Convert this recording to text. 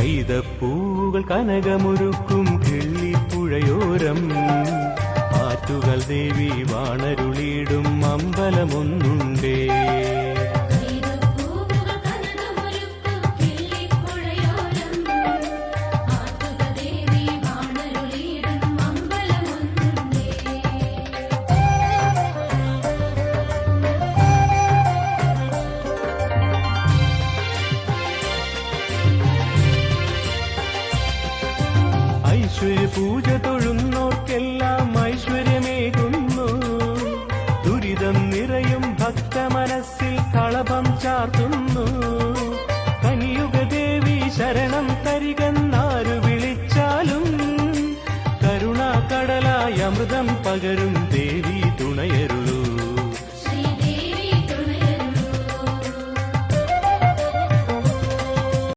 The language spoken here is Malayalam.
കൈതപ്പൂകൾ കനകമൊരുക്കും കിള്ളിപ്പുഴയോരം ആറ്റുകൾ ദേവി വാണരുളിയിടും അമ്പലമൊന്നുണ്ടേ ഐശ്വര്യ പൂജ തൊഴുന്നോർക്കെല്ലാം ഐശ്വര്യമേകുന്നു. ദുരിതം നിറയും ഭക്തമനസ്സിൽ കളഭം ചാർത്തുന്നു. കനിയുഗ ദേവി ശരണം തരികന്നാരു വിളിച്ചാലും കരുണാകടലായ അമൃതം പകരും